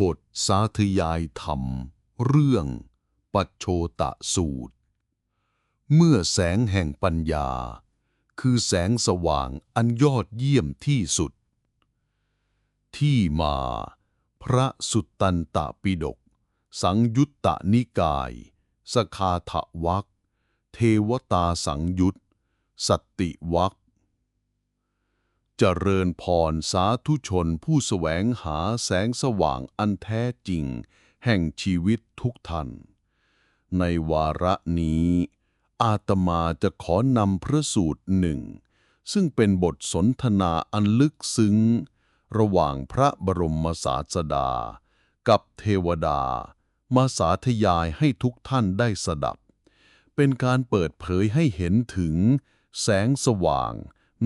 บทสาธยายธรรม เรื่อง ปัจโชตะสูตร เมื่อแสงแห่งปัญญา คือแสงสว่างอันยอดเยี่ยมที่สุด ที่มา พระสุตตันตปิฎกสังยุตตนิกาย สคาถวักเทวตาสังยุต สัตติวัก จเริญพรสาธุชนผู้แสวงหาแสงสว่างอันแท้จริง แห่งชีวิตทุกท่าน ในวาระนี้ อาตมาจะขอนำพระสูตรหนึ่ง ซึ่งเป็นบทสนทนาอันลึกซึ้ง ระหว่างพระบรมศาสดา กับเทวดา มาสาธยายให้ทุกท่านได้สดับ เป็นการเปิดเผยให้เห็นถึง แสงสว่าง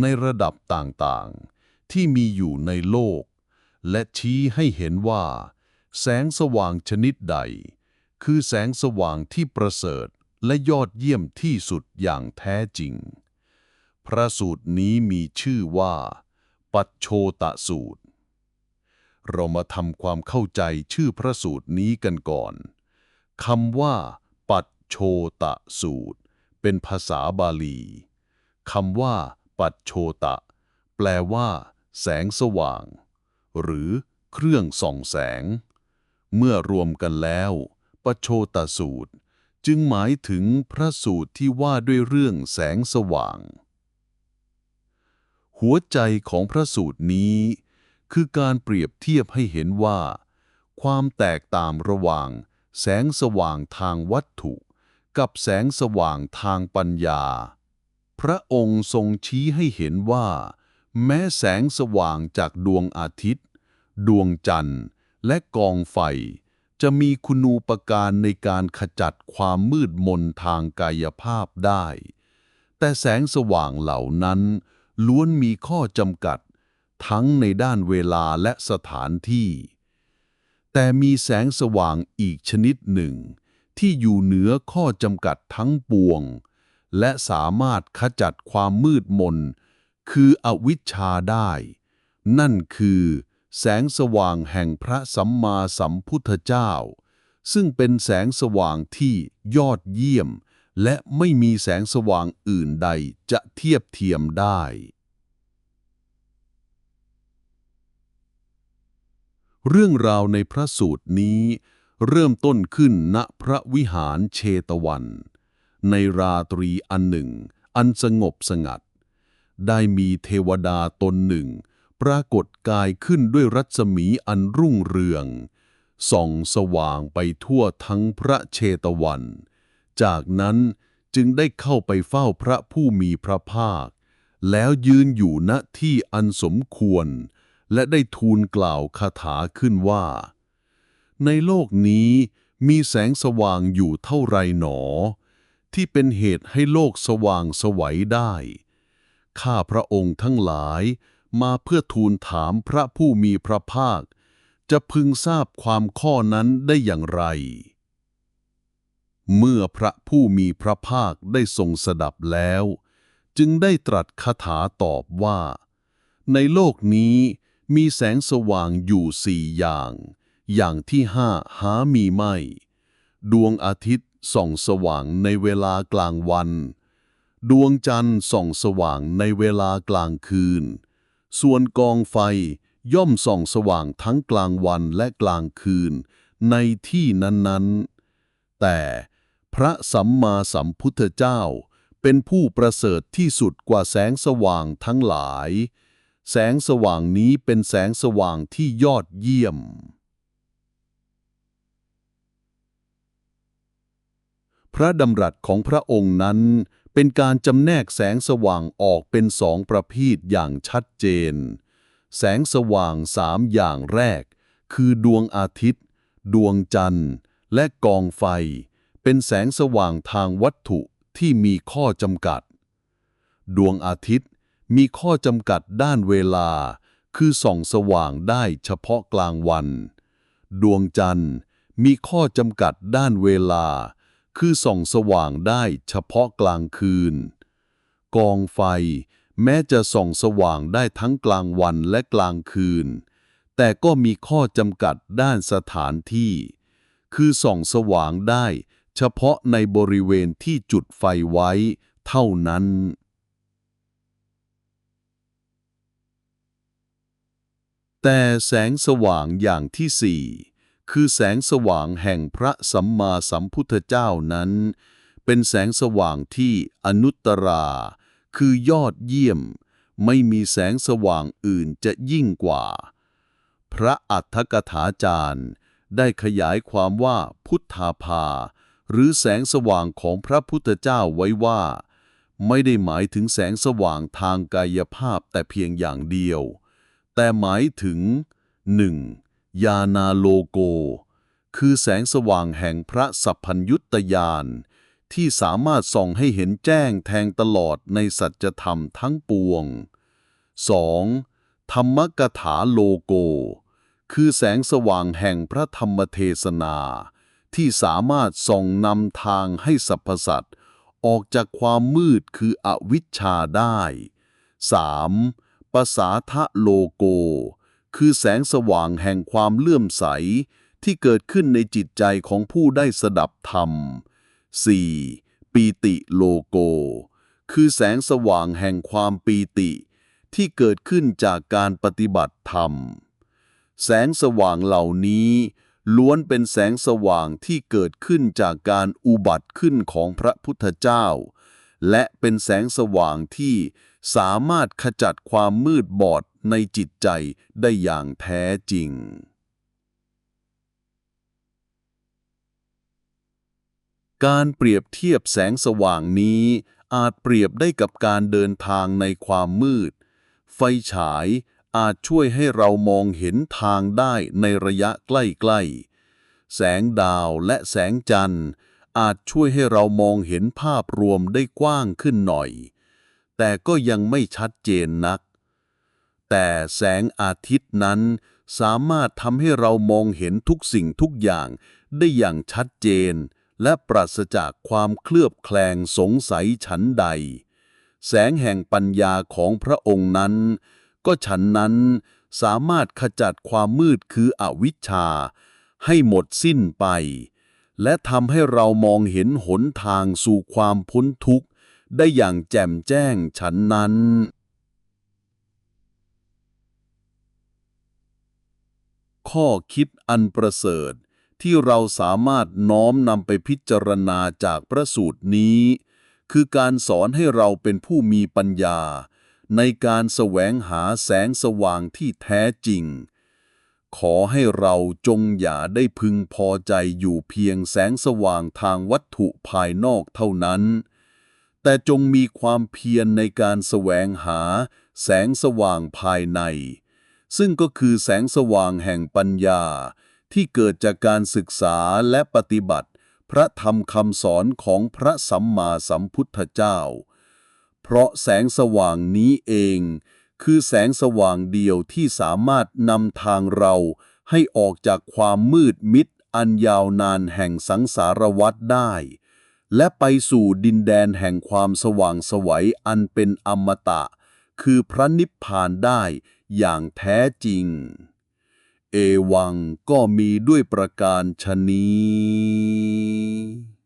ในระดับต่างๆ ที่มีอยู่ในโลก และชี้ให้เห็นว่า แสงสว่างชนิดใด คือแสงสว่างที่ประเสริฐและยอดเยี่ยมที่สุดอย่างแท้จริง พระสูตรนี้มีชื่อว่า ปัจโชตะสูตร เรามาทำความเข้าใจชื่อพระสูตรนี้กันก่อนคำว่า ปัจโชตะสูตร เป็นภาษาบาลีคำว่า ปัจโชตะ แปลว่า แสงสว่าง หรือเครื่องส่องแสง เมื่อรวมกันแล้วปัจโชตสูตร จึงหมายถึงพระสูตรที่ว่าด้วยเรื่องแสงสว่าง หัวใจของพระสูตรนี้ คือการเปรียบเทียบให้เห็นว่า ความแตกต่างระหว่าง แสงสว่างทางวัตถุ กับแสงสว่างทางปัญญา พระองค์ทรงชี้ให้เห็นว่า แม้แสงสว่างจากดวงอาทิตย์ ดวงจันทร์ และกองไฟ จะมีคุณูปการในการขจัดความมืดมนทางกายภาพได้ แต่แสงสว่างเหล่านั้น ล้วนมีข้อจำกัด ทั้งในด้านเวลาและสถานที่ แต่มีแสงสว่างอีกชนิดหนึ่ง ที่อยู่เหนือข้อจำกัดทั้งปวง และสามารถขจัดความมืดมน คืออวิชชาได้ นั่นคือ แสงสว่างแห่งพระสัมมาสัมพุทธเจ้า ซึ่งเป็นแสงสว่างที่ยอดเยี่ยม และไม่มีแสงสว่างอื่นใดจะเทียบเทียมได้ เรื่องราวในพระสูตรนี้เริ่มต้นขึ้นณพระวิหารเชตวัน ในราตรีอันหนึ่ง อันสงบสงัด ได้มีเทวดาตนหนึ่ง ปรากฏกายขึ้นด้วยรัศมีอันรุ่งเรือง ส่องสว่างไปทั่วทั้งพระเชตวัน จากนั้นจึงได้เข้าไปเฝ้าพระผู้มีพระภาค แล้วยืนอยู่ณที่อันสมควร และได้ทูลกล่าวคาถาขึ้นว่า ในโลกนี้มีแสงสว่างอยู่เท่าไรหนอ ที่เป็นเหตุให้โลกสว่างสวัยได้ ข้าพระองค์ทั้งหลายมาเพื่อทูลถามพระผู้มีพระภาค จะพึงทราบความข้อนั้นได้อย่างไร เมื่อพระผู้มีพระภาคได้ทรงสดับแล้ว จึงได้ตรัสคาถาตอบว่า ในโลกนี้มีแสงสว่างอยู่สี่อย่าง อย่างที่ห้าหามีไม่ ดวงอาทิตย์ ส่องสว่างในเวลากลางวัน ดวงจันทร์ส่องสว่างในเวลากลางคืน ส่วนกองไฟย่อมส่องสว่างทั้งกลางวันและกลางคืนในที่นั้นๆ แต่พระสัมมาสัมพุทธเจ้าเป็นผู้ประเสริฐที่สุดกว่าแสงสว่างทั้งหลาย แสงสว่างนี้เป็นแสงสว่างที่ยอดเยี่ยม พระดำรัสของพระองค์นั้น เป็นการจำแนกแสงสว่างออกเป็นสองประเภทอย่างชัดเจน แสงสว่างสามอย่างแรก คือดวงอาทิตย์ ดวงจันทร์ และกองไฟ เป็นแสงสว่างทางวัตถุที่มีข้อจำกัด ดวงอาทิตย์มีข้อจำกัดด้านเวลา คือส่องสว่างได้เฉพาะกลางวัน ดวงจันทร์มีข้อจำกัดด้านเวลา คือส่องสว่างได้เฉพาะกลางคืน กองไฟ แม้จะส่องสว่างได้ทั้งกลางวันและกลางคืน แต่ก็มีข้อจำกัดด้านสถานที่ คือส่องสว่างได้เฉพาะในบริเวณที่จุดไฟไว้เท่านั้นแต่แสงสว่างอย่างที่สี่ คือแสงสว่างแห่งพระสัมมาสัมพุทธเจ้านั้น เป็นแสงสว่างที่อนุตตรา คือยอดเยี่ยม ไม่มีแสงสว่างอื่นจะยิ่งกว่า พระอัฏฐกถาจารย์ ได้ขยายความว่าพุทธาภา หรือแสงสว่างของพระพุทธเจ้าไว้ว่า ไม่ได้หมายถึงแสงสว่างทางกายภาพแต่เพียงอย่างเดียว แต่หมายถึง 1. ยานาโลโก คือแสงสว่างแห่งพระสัพพัญยุตยานที่สามารถส่องให้เห็นแจ้งแทงตลอดในสัจธรรมทั้งปวง 2. ธรรมกถาโลโก คือแสงสว่างแห่งพระธรรมเทศนา ที่สามารถส่องนำทางให้สรรพสัตว์ออกจากความมืดคืออวิชชาได้ 3. ปสาทะโลโก คือแสงสว่างแห่งความเลื่อมใส ที่เกิดขึ้นในจิตใจของผู้ได้สดับธรรม 4. ปีติโลโก คือแสงสว่างแห่งความปีติ ที่เกิดขึ้นจากการปฏิบัติธรรม แสงสว่างเหล่านี้ล้วนเป็นแสงสว่างที่เกิดขึ้นจากการอุบัติขึ้นของพระพุทธเจ้า และเป็นแสงสว่างที่สามารถขจัดความมืดบอดในจิตใจได้อย่างแท้จริง การเปรียบเทียบแสงสว่างนี้อาจเปรียบได้กับการเดินทางในความมืด ไฟฉายอาจช่วยให้เรามองเห็นทางได้ในระยะใกล้ๆ แสงดาวและแสงจันทร์ อาจช่วยให้เรามองเห็นภาพรวมได้กว้างขึ้นหน่อย แต่ก็ยังไม่ชัดเจนนัก แต่แสงอาทิตย์นั้นสามารถทำให้เรามองเห็นทุกสิ่งทุกอย่างได้อย่างชัดเจน และปราศจากความเคลือบแคลงสงสัยฉันใด แสงแห่งปัญญาของพระองค์นั้น ก็ฉันนั้นสามารถขจัดความมืดคืออวิชชา ให้หมดสิ้นไป และทำให้เรามองเห็นหนทางสู่ความพ้นทุกข์ ได้อย่างแจ่มแจ้งฉันนั้น ข้อคิดอันประเสริฐที่เราสามารถน้อมนำไปพิจารณาจากพระสูตรนี้ คือการสอนให้เราเป็นผู้มีปัญญา ในการแสวงหาแสงสว่างที่แท้จริง ขอให้เราจงอย่าได้พึงพอใจอยู่เพียงแสงสว่างทางวัตถุภายนอกเท่านั้น แต่จงมีความเพียรในการแสวงหาแสงสว่างภายใน ซึ่งก็คือแสงสว่างแห่งปัญญา ที่เกิดจากการศึกษาและปฏิบัติ พระธรรมคำสอนของพระสัมมาสัมพุทธเจ้า เพราะแสงสว่างนี้เอง คือแสงสว่างเดียวที่สามารถนำทางเราให้ออกจากความมืดมิดอันยาวนานแห่งสังสารวัฏได้ และไปสู่ดินแดนแห่งความสว่างไสวัยอันเป็นอมตะ คือพระนิพพานได้อย่างแท้จริง เอวังก็มีด้วยประการชนี้